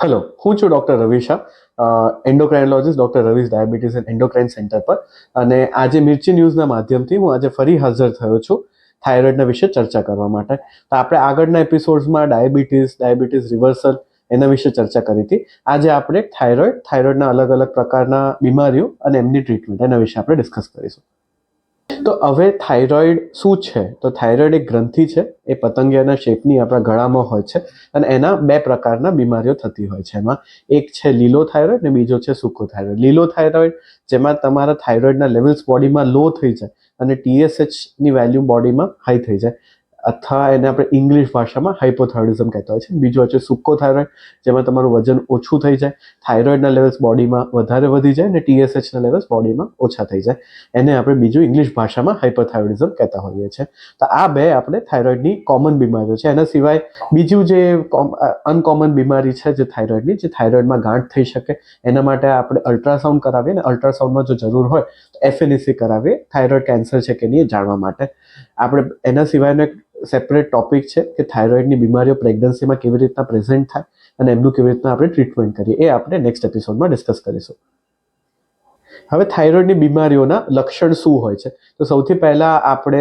Hello હું છું doctor Ravi Shah endocrinologist doctor Ravi's diabetes and endocrine centre પર. અને આજે મિર્ચી ન્યૂઝના માધ્યમથી હું આજે ફરી હાજર થયો છું થાઇરોઇડના વિશે ચર્ચા કરવા માટે. તો આપણે આગળના એપિસોડ્સમાં ડાયાબિટીસ ડાયાબિટીસ રિવર્સલ એના વિશે ચર્ચા કરી હતી. આજે આપણે થાઇરોઇડ, થાઇરોઇડના અલગ અલગ પ્રકારના બીમારીઓ અને એમની ટ્રીટમેન્ટ એના વિશે આપણે ડિસ્કસ કરીશું. તો હવે થાઇરોઇડ શું છે? તો થાઇરોઇડ એક ગ્રંથિ છે, એ પતંગિયાના શેપની આપણા ગળામાં હોય છે અને એના બે પ્રકારના બીમારીઓ થતી હોય છે. એમાં એક છે લીલો થાઇરોઇડ ને બીજો છે સૂકો થાઇરોઇડ લીલો થાઇરોઇડ જેમાં તમારા થાઇરોઇડના લેવલ્સ બોડીમાં લો થઈ જાય અને ટીએસએચની વેલ્યુ બોડીમાં હાઈ થઈ જાય. અથવા એને આપણે ઇંગ્લિશ ભાષામાં હાઇપોથાઇરોઇડિઝમ કહેતા હોય છે. બીજો છે સૂકો થાઇરોઇડ જેમાં તમારું વજન ઓછું થઈ જાય, થાઇરોઇડના લેવલ્સ બોડીમાં વધારે વધી જાય અને ટીએસએચના લેવલ્સ બોડીમાં ઓછા થઈ જાય. એને આપણે બીજું ઇંગ્લિશ ભાષામાં હાઇપોથાઇરોઇડિઝમ કહેતા હોઈએ છીએ. તો આ બે આપણે થાઇરોઇડની કોમન બીમારીઓ છે. એના સિવાય બીજું જે અનકોમન બીમારી છે જે થાઇરોઇડની, જે થાઇરોઇડમાં ગાંઠ થઈ શકે, એના માટે આપણે અલ્ટ્રાસાઉન્ડ કરાવીએ અને અલ્ટ્રાસાઉન્ડમાં જો જરૂર હોય તો એફએનએસી કરાવીએ. થાઇરોઇડ કેન્સર છે કે નહીં જાણવા માટે. આપણે એના સિવાયનો સેપરેટ ટોપિક છે કે થાઇરોઇડની બીમારીઓ પ્રેગ્નન્સીમાં કેવી રીતના પ્રેઝન્ટ થાય અને એમનું કેવી રીતના આપણે ટ્રીટમેન્ટ કરીએ, એ આપણે નેક્સ્ટ એપિસોડમાં ડિસ્કસ કરીશું. હવે થાઇરોઇડની બીમારીઓના લક્ષણ શું હોય છે? તો સૌથી પહેલાં આપણે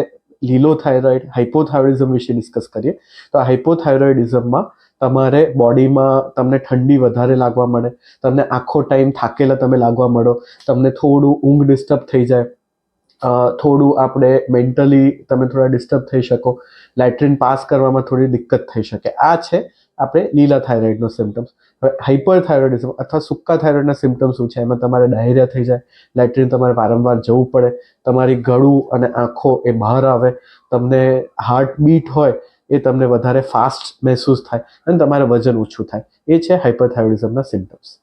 લીલો થાઇરોઇડ હાઇપોથાઇરોઇડિઝમ વિશે ડિસ્કસ કરીએ. તો હાઇપોથાઇરોઇડિઝમમાં તમારે બોડીમાં તમને ઠંડી વધારે લાગવા મળે તમને આખો ટાઈમ થાકેલા તમે લાગવા મળો તમને થોડું ઊંઘ ડિસ્ટર્બ થઈ જાય થોડું આપણે મેન્ટલી તમે થોડા ડિસ્ટર્બ થઈ શકો. લેટ્રિન પાસ કરવામાં થોડી દિક્કત થઈ શકે. આ છે આપણે લીલા થાઇરોઇડનો સિમ્ટમ્સ હવે હાઇપર થાઇરોઇડિઝમ અથવા સૂકા થાઇરોઇડના સિમ્ટમ્સ શું છે? એમાં તમારે ડાયરિયા થઈ જાય. લેટ્રિન તમારે વારંવાર જવું પડે. તમારી ગળું અને આંખો એ બહાર આવે. તમને હાર્ટ બીટ હોય એ તમને વધારે ફાસ્ટ મહેસૂસ થાય અને તમારે વજન ઓછું થાય. એ છે હાઇપરથાઇરોઇડિઝમના સિમ્ટમ્સ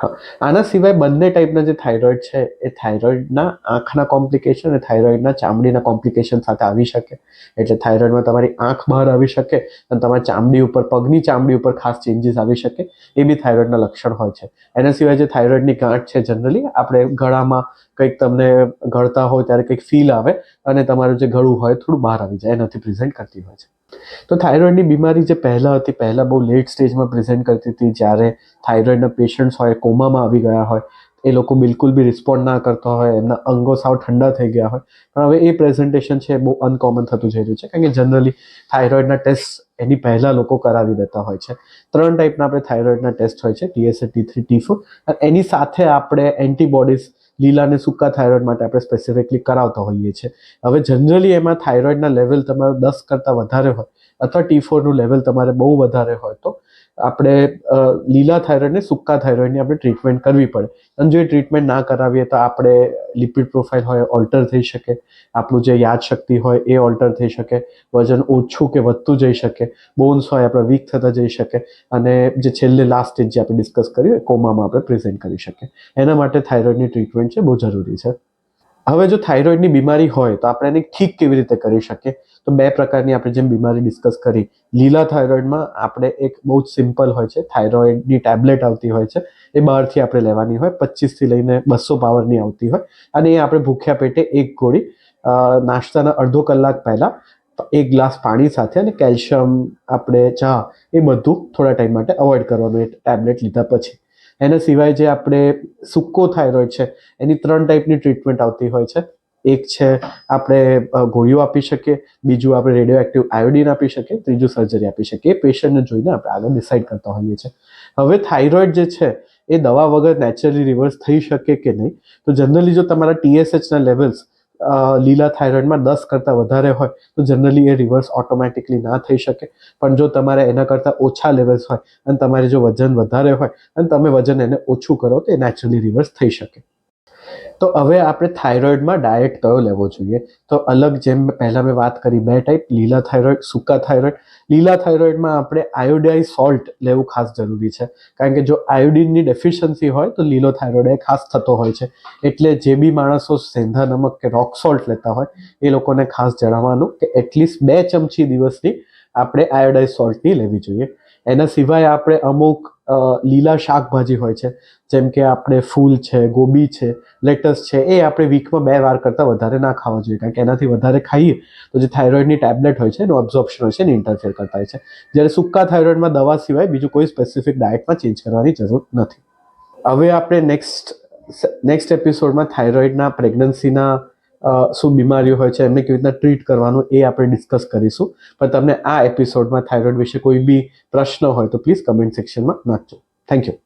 હા, આના સિવાય બંને ટાઈપના જે થાઇરોઇડ છે, એ થાઇરોઇડના આંખના કોમ્પ્લિકેશન અને થાઇરોઇડના ચામડીના કોમ્પ્લિકેશન સાથે આવી શકે. એટલે થાઇરોઇડમાં તમારી આંખ બહાર આવી શકે અને તમારી ચામડી ઉપર, પગની ચામડી ઉપર ખાસ ચેન્જીસ આવી શકે એ બી થાઇરોઇડના લક્ષણ હોય છે. એના સિવાય જે થાઇરોઇડની ગાંઠ છે જનરલી આપણે ગળામાં કંઈક તમને ગળતા હોય ત્યારે કંઈક ફીલ આવે અને તમારું જે ગળું હોય થોડું બહાર આવી જાય, એનાથી પ્રેઝન્ટ કરતી હોય છે. તો થાઇરોઇડની બીમારી જે પહેલાં હતી, પહેલાં બહુ લેટ સ્ટેજમાં પ્રેઝન્ટ કરતી હતી, જ્યારે થાઇરોઇડના પેશન્ટ્સ હોય, કોમામાં આવી ગયા હોય, એ લોકો બિલકુલ બી રિસ્પોન્ડ ના કરતા હોય, એમના અંગો સાવ ઠંડા થઈ ગયા હોય. પણ હવે એ પ્રેઝન્ટેશન છે બહુ અનકોમન થતું જઈ રહ્યું છે, કારણ કે જનરલી થાઇરોઇડના ટેસ્ટ એની પહેલાં લોકો કરાવી દેતા હોય છે. ત્રણ ટાઈપના આપણે થાઇરોઇડના ટેસ્ટ હોય છે TSH T three T four એની સાથે આપણે એન્ટીબોડીઝ લીલા અને સૂકા થાઇરોઇડ માટે આપણે સ્પેસિફિકલી કરાવતા હોઈએ છીએ. હવે જનરલી એમાં થાઇરોઇડના લેવલ તમારું દસ કરતાં વધારે હોય અથવા ટી ફોરનું લેવલ તમારે બહુ વધારે હોય તો આપણે લીલા થાઇરોઇડને સૂકા થાઇરોઇડની આપણે ટ્રીટમેન્ટ કરવી પડે. અને જો એ ટ્રીટમેન્ટ ના કરાવીએ તો આપણે લિપિડ પ્રોફાઇલ હોય ઓલ્ટર થઈ શકે. આપણું જે યાદશક્તિ હોય એ ઓલ્ટર થઈ શકે. વજન ઓછું કે વધતું જઈ શકે. બોન્સ હોય આપણા વીક થતા જઈ શકે. અને જે છેલ્લે લાસ્ટ સ્ટેજ જે આપણે ડિસ્કસ કર્યું એ કોમામાં આપણે પ્રેઝન્ટ કરી શકીએ. એના માટે થાઇરોઇડની ટ્રીટમેન્ટ છે બહુ જરૂરી છે. હવે જો થાઇરોઇડની બીમારી હોય તો આપણે એને ઠીક કેવી રીતે કરી શકીએ? તો બે પ્રકારની આપણે જેમ બીમારી ડિસ્કસ કરી, લીલા થાઇરોઇડમાં આપણે એક બહુ જ સિમ્પલ હોય છે થાઇરોઇડની ટેબ્લેટ આવતી હોય છે, એ બહારથી આપણે લેવાની હોય પચીસથી લઈને બસો પાવરની આવતી હોય, અને એ આપણે ભૂખ્યા પેટે એક ગોળી નાસ્તાના અડધો કલાક પહેલાં એક ગ્લાસ પાણી સાથે અને કેલ્શિયમ, આપણે ચા, એ બધું થોડા ટાઈમ માટે અવોઇડ કરવાનું, એ ટેબ્લેટ લીધા પછી. એના સિવાય જે આપણે સૂકો થાઇરોઇડ છે, એની ત્રણ ટાઈપની ટ્રીટમેન્ટ આવતી હોય છે. એક છે આપણે ગોળીઓ આપી શકીએ, બીજું આપણે રેડિયો એક્ટિવ આયોડિન આપી શકીએ, ત્રીજું સર્જરી આપી શકીએ. એ પેશન્ટને જોઈને આપણે આગળ ડિસાઇડ કરતા હોઈએ છીએ. હવે થાઇરોઇડ જે છે, એ દવા વગર નેચરલી રિવર્સ થઈ શકે કે નહીં? તો જનરલી જો તમારા ટીએસએચના લેવલ્સ લીલા થાઇરોઇડમાં દસ કરતાં વધારે હોય, તો જનરલી એ રિવર્સ ઓટોમેટિકલી ના થઈ શકે. પણ જો તમારે એના કરતાં ઓછા લેવલ્સ હોય અને તમારે જો વજન વધારે હોય અને તમે વજન એને ઓછું કરો, તો એ નેચરલી રિવર્સ થઈ શકે. તો હવે આપણે થાઇરોઇડમાં ડાયટ કયો લેવો જોઈએ? તો અલગ જેમ પહેલાં મેં વાત કરી બે ટાઈપ લીલા થાઇરોઇડ સૂકા થાઇરોઇડ લીલા થાઇરોઇડમાં આપણે આયોડાઇઝ સોલ્ટ લેવું ખાસ જરૂરી છે. કારણ કે જો આયોડિનની ડેફિશિયન્સી હોય તો લીલો થાઇરોઇડ એ ખાસ થતો હોય છે. એટલે જે બી માણસો સેંધા નમક કે રોક સોલ્ટ લેતા હોય, એ લોકોને ખાસ જણાવવાનું કે એટલીસ્ટ બે ચમચી દિવસની આપણે આયોડાઇઝ સોલ્ટની લેવી જોઈએ. એના સિવાય આપણે અમુક લીલા શાકભાજી હોય છે, જેમ કે આપણે ફૂલ છે, ગોબી છે, લેટસ છે, એ આપણે વીકમાં બે વાર કરતાં વધારે ના ખાવા જોઈએ, કારણ કે એનાથી વધારે ખાઈએ તો જે થાઇરોઇડની ટેબ્લેટ હોય છે એનું ઓબ્ઝોપ્શન હોય છે એને ઇન્ટરફેર કરતા હોય છે. જ્યારે સૂકા થાઇરોઇડમાં દવા સિવાય બીજું કોઈ સ્પેસિફિક ડાયટમાં ચેન્જ કરવાની જરૂર નથી. હવે આપણે નેક્સ્ટ નેક્સ્ટ એપિસોડમાં થાઇરોઇડના પ્રેગ્નન્સીના શું બીમારીઓ હોય છે, એમને કેવી રીતના ટ્રીટ કરવાનું એ આપણે ડિસ્કસ કરીશું. પણ તમને આ એપિસોડમાં થાઇરોઇડ વિશે કોઈ બી પ્રશ્ન હોય તો પ્લીઝ કમેન્ટ સેક્શનમાં નાખજો. Thank you